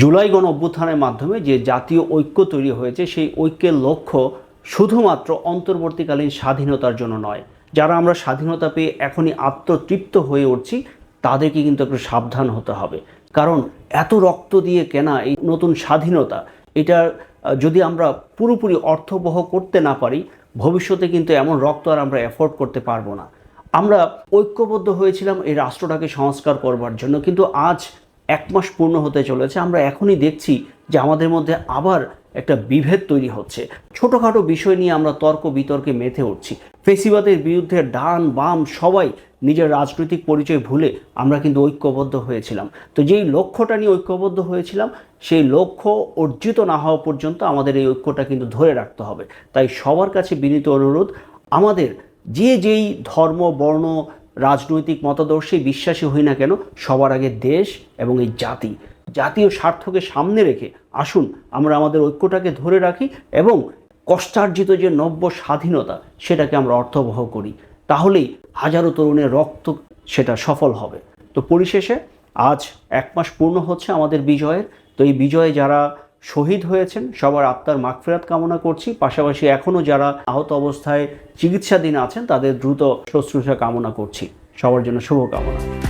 জুলাই গণ অভ্যুত্থানের মাধ্যমে যে জাতীয় ঐক্য তৈরি হয়েছে, সেই ঐক্যের লক্ষ্য শুধুমাত্র অন্তর্বর্তীকালীন স্বাধীনতার জন্য নয়। যারা আমরা স্বাধীনতা পেয়ে এখনই আত্মতৃপ্ত হয়ে উঠছি, তাদেরকে কিন্তু একটু সাবধান হতে হবে। কারণ এত রক্ত দিয়ে কেনা এই নতুন স্বাধীনতা, এটা যদি আমরা পুরোপুরি অর্থবহ করতে না পারি, ভবিষ্যতে কিন্তু এমন রক্ত আর আমরা অ্যাফোর্ড করতে পারব না। আমরা ঐক্যবদ্ধ হয়েছিলাম এই রাষ্ট্রটাকে সংস্কার করবার জন্য, কিন্তু আজ এক মাস পূর্ণ হতে চলেছে। আমরা এখনই দেখছি যে আমাদের মধ্যে আবার একটা বিভেদ তৈরি হচ্ছে। ছোটোখাটো বিষয় নিয়ে আমরা তর্ক বিতর্কে মেতে উঠছি। ফেসিবাদের বিরুদ্ধে ডান, বাম সবাই নিজের রাজনৈতিক পরিচয় ভুলে আমরা কিন্তু ঐক্যবদ্ধ হয়েছিলাম। তো যেই লক্ষ্যটা নিয়ে ঐক্যবদ্ধ হয়েছিলাম, সেই লক্ষ্য অর্জিত না হওয়া পর্যন্ত আমাদের এই ঐক্যটা কিন্তু ধরে রাখতে হবে। তাই সবার কাছে বিনীত অনুরোধ, আমাদের যে যেই ধর্ম, বর্ণ রাজনৈতিক মতাদর্শে বিশ্বাসী হই না কেন, সবার আগে দেশ এবং এই জাতি। জাতীয় স্বার্থকে সামনে রেখে আসুন, আমরা আমাদের ঐক্যটাকে ধরে রাখি এবং কষ্টার্জিত যে নব্য স্বাধীনতা, সেটাকে আমরা অর্থবহ করি। তাহলেই হাজারো তরুণের রক্ত সেটা সফল হবে। তো পরিশেষে, আজ এক মাস পূর্ণ হচ্ছে আমাদের বিজয়ের। তো এই বিজয়ে যারা শহীদ হয়েছেন, সবার আত্মার মাগফেরাত কামনা করছি। পাশাপাশি এখনও যারা আহত অবস্থায় চিকিৎসাধীন আছেন, তাদের দ্রুত শুশ্রূষা কামনা করছি। সবার জন্য শুভকামনা।